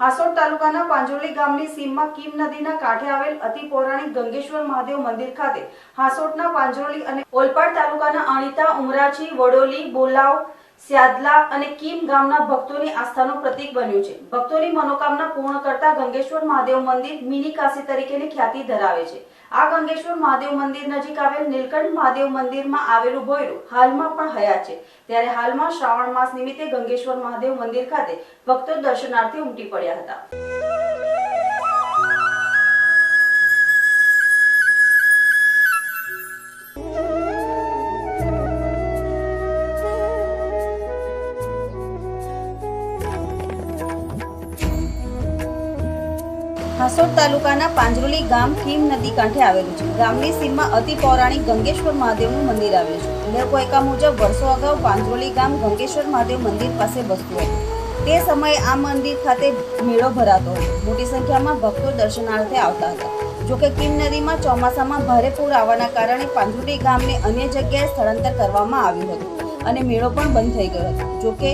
હાસોડ તાલુકાના પાંજોલી ગામની સીમમાં કીમ નદીના કાંઠે આવેલ અતિ પૌરાણિક ગંગેશ્વર મહાદેવ મંદિર ખાતે હાસોડના પાંજોલી અને ઓલપાડ તાલુકાના અણીતા ઉમરાછી વડોલી, બોલાવ, સ્યાદલા અને કીમ ગામના ભક્તોની આસ્થાનું પ્રતીક બન્યું છે. ભક્તોની મનોકામના પૂર્ણ કરતા ગંગેશ્વર મહાદેવ મંદિર મિની કાશી તરીકેની ખ્યાતિ ધરાવે છે. આ ગંગેશ્વર મહાદેવ મંદિર નજીક આવેલ નીલકંઠ મહાદેવ મંદિરમાં આવેલું ભોયરું હાલમાં પણ હયાત છે. ત્યારે હાલમાં શ્રાવણ માસ નિમિત્તે ગંગેશ્વર મહાદેવ મંદિર ખાતે ભક્તો દર્શનાર્થે ઉમટી પડ્યા હતા. હાસોડ તાલુકાના પાંજરોલી ગામ ખીમ નદી કાંઠે આવેલું છે. ગામની સીમમાં અતિ પૌરાણિક ગંગેશ્વર મહાદેવનું મંદિર આવેલું છે. લોકવાયકા મુજબ વર્ષો અગાઉ પાંજરોલી ગામ ગંગેશ્વર મહાદેવ મંદિર પાસે વસતું હતું. તે સમયે આ મંદિર ખાતે મેળો ભરાતો હતો. મોટી સંખ્યામાં ભક્તો દર્શનાર્થે આવતા હતા. જોકે કીમ નદીમાં ચોમાસામાં ભારે પૂર આવવાના કારણે પાંજરોલી ગામને અન્ય જગ્યાએ સ્થળાંતર કરવામાં આવ્યું હતું અને મેળો પણ બંધ થઈ ગયો હતો. જોકે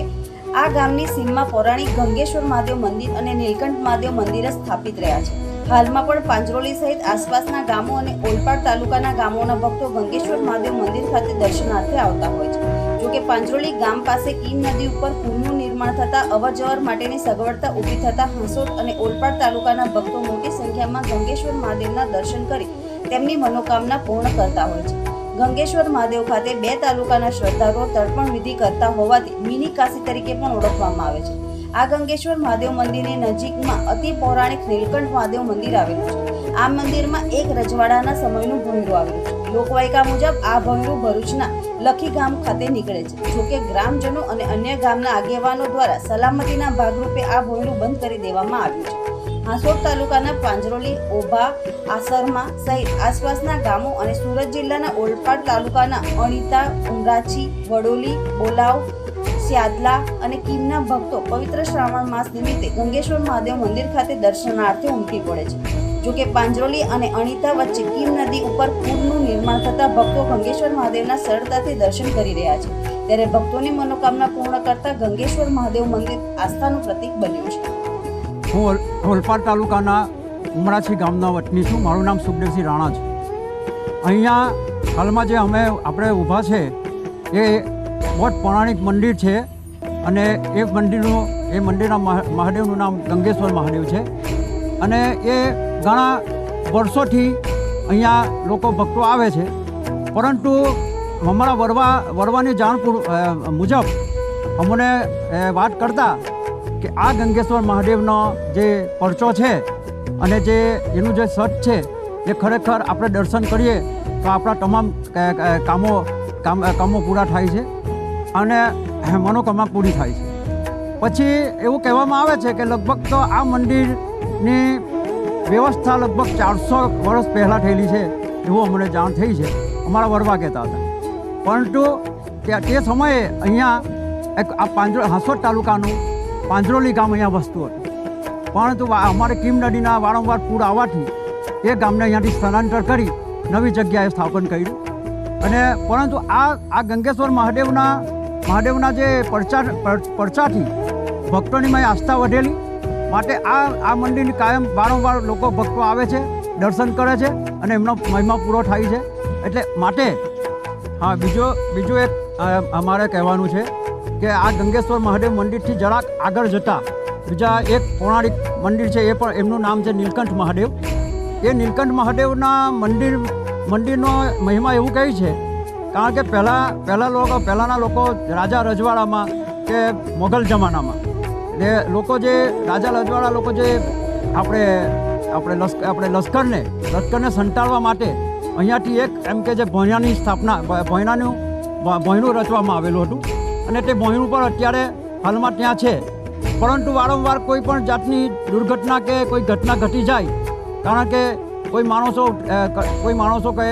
આ ગામની સીમમાં પૌરાણિક ગંગેશ્વર મહાદેવ મંદિર અને નીલકંઠ મહાદેવ મંદિર સ્થાપિત રહ્યા છે. હાલમાં પણ પાંજરોલી સહિત આસપાસના ગામો અને ઓલપાડ તાલુકાના ગામોના ભક્તો ગંગેશ્વર મહાદેવ મંદિર ખાતે દર્શનાર્થે આવતા હોય છે. જોકે પાંજરોલી ગામ પાસે કીમ નદી ઉપર પુલનું નિર્માણ થતાં, અવરજવર માટેની સગવડતા ઊભી થતાં હાંસોદ અને ઓલપાડ તાલુકાના ભક્તો મોટી સંખ્યામાં ગંગેશ્વર મહાદેવના દર્શન કરી તેમની મનોકામના પૂર્ણ કરતા હોય છે. ગંગેશ્વર મહાદેવ ખાતે બે તાલુકાના શ્રદ્ધાળુઓ તર્પણ વિધિ કરતા હોવાથી મિની કાશી તરીકે પણ ઓળખવામાં આવે છે. આ ગંગેશ્વર મહાદેવ મંદિરની નજીકમાં અતિ પૌરાણિક નીલકંઠ મહાદેવ મંદિર આવેલું છે. આ મંદિરમાં એક રજવાડાના સમયનું ભોંયરું આવેલું છે. લોકવાયકા મુજબ આ ભોંયરું ભરૂચના લખી ગામ ખાતે નીકળે છે. જોકે ગ્રામજનો અને અન્ય ગામના આગેવાનો દ્વારા સલામતીના ભાગરૂપે આ ભોંયરું બંધ કરી દેવામાં આવ્યું છે. હાંસોડ તાલુકાના પાંજરોલી, ઓભા, આસરમા સહિત આસપાસના ગામો અને સુરત જિલ્લાના ઓલપાડ તાલુકાના અણીતા ઉમરાછી વડોલી, બોલાવ, સ્યાદલા અને કિમના ભક્તો પવિત્ર શ્રાવણ માસ નિમિત્તે ગંગેશ્વર મહાદેવ મંદિર ખાતે દર્શનાર્થે ઉમટી પડે છે. જોકે પાંજરોલી અને અણીતા વચ્ચે કિમ નદી ઉપર પુલનું નિર્માણ થતાં ભક્તો ગંગેશ્વર મહાદેવના સરળતાથી દર્શન કરી રહ્યા છે. ત્યારે ભક્તોની મનોકામના પૂર્ણ કરતા ગંગેશ્વર મહાદેવ મંદિર આસ્થાનું પ્રતીક બન્યું છે. હું ઢોલપાડ તાલુકાના ઉમરાછી ગામના વતની છું. મારું નામ સુખદેવસિંહ રાણા છે. અહીંયા હાલમાં જે અમે, આપણે ઊભા છે, એ બહુ પૌરાણિક મંદિર છે અને એ મંદિરનું, એ મંદિરના મહા- મહાદેવનું નામ ગંગેશ્વર મહાદેવ છે. અને એ ઘણા વર્ષોથી અહીંયા લોકો ભક્તો આવે છે. પરંતુ અમારા વરવા, વરવાની જાણ મુજબ અમને વાત કરતા કે આ ગંગેશ્વર મહાદેવનો જે પરચો છે અને જે એનું જે સટ છે, એ ખરેખર આપણે દર્શન કરીએ તો આપણા તમામ કામો, કામ પૂરા થાય છે અને મનોકામના પૂરી થાય છે. પછી એવું કહેવામાં આવે છે કે લગભગ તો આ મંદિરની વ્યવસ્થા લગભગ ચારસો વર્ષ પહેલાં થયેલી છે એવું અમને જાણ થઈ છે. અમારા વરવા કહેતા હતા. પરંતુ તે તે સમયે અહીંયા એક આ પાંજરો, હાંસોદ તાલુકાનું પાંજરોલી ગામ અહીંયા વસતું હતું પરંતુ અમારે કિમ નદીના વારંવાર પૂર આવવાથી એ ગામને અહીંયાથી સ્થળાંતર કરી નવી જગ્યાએ સ્થાપન કર્યું. અને પરંતુ આ આ ગંગેશ્વર મહાદેવના મહાદેવના જે પરચા, પર- પરચાથી ભક્તોની મેં આસ્થા વધેલી. માટે આ આ મંદિરની કાયમ વારંવાર લોકો ભક્તો આવે છે, દર્શન કરે છે અને એમનો મહિમા પૂરો થાય છે. એટલે માટે, હા, બીજો, બીજું એક અમારે કહેવાનું છે કે આ ગંગેશ્વર મહાદેવ મંદિરથી જરાક આગળ જતાં બીજા એક પૌરાણિક મંદિર છે એ પણ એમનું નામ છે નીલકંઠ મહાદેવ. એ નીલકંઠ મહાદેવના મંદિર, મંદિરનો મહિમા એવું કહે છે, કારણ કે પહેલાં પહેલાં લોકો, પહેલાંના લોકો રાજા રજવાડામાં કે મોગલ જમાનામાં. ને લોકો જે, રાજા રજવાડા લોકો જે આપણે આપણે લશ્કર આપણે લશ્કરને લશ્કરને સંતાડવા માટે અહીંયાથી એક એમ કે જે ભોંયનાની સ્થાપના ભોંયનાનું ભોંયનું રચવામાં આવેલું હતું. અને તે મોહિનું પણ અત્યારે હાલમાં ત્યાં છે. પરંતુ વારંવાર કોઈ પણ જાતની દુર્ઘટના કે કોઈ ઘટના ઘટી જાય, કારણ કે કોઈ માણસો કોઈ માણસો કહે,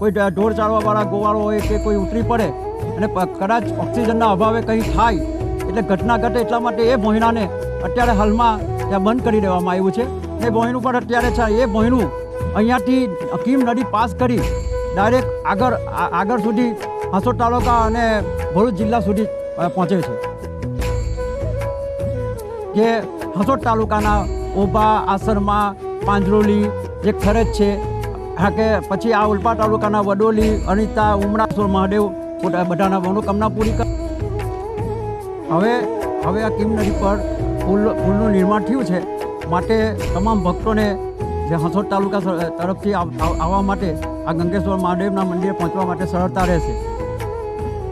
કોઈ ઢોર ચાળવાવાળા ગોવાળો હોય કે કોઈ ઉતરી પડે, અને કદાચ ઓક્સિજનના અભાવે કંઈ થાય, એટલે ઘટના ઘટે એટલા માટે એ મોહિનાને અત્યારે હાલમાં ત્યાં બંધ કરી દેવામાં આવ્યું છે. એ મોહિનું પણ અત્યારે છે, એ મોહિનું અહીંયાથી હકીમ નદી પાસ કરી, ડાયરેક્ટ આગળ આગળ સુધી હાંસોદ તાલુકા અને ભરૂચ જિલ્લા સુધી પહોંચે છે. કે હસોદ તાલુકાના ઓભા આસરમા પાંજરોલી જે ખરજ છે. હા, કે પછી આ ઉલ્પા તાલુકાના વડોલી, અનિતા ઉમરાસોર મહાદેવ બધાના મનોકામના પૂરી કર હવે હવે આ કિમ નદી પર પુલ પુલનું નિર્માણ થયું છે. માટે તમામ ભક્તોને જે હસોદ તાલુકા તરફથી આવ- આવ- આવવા માટે આ ગંગેશ્વર મહાદેવના મંદિરે પહોંચવા માટે સરળતા રહેશે.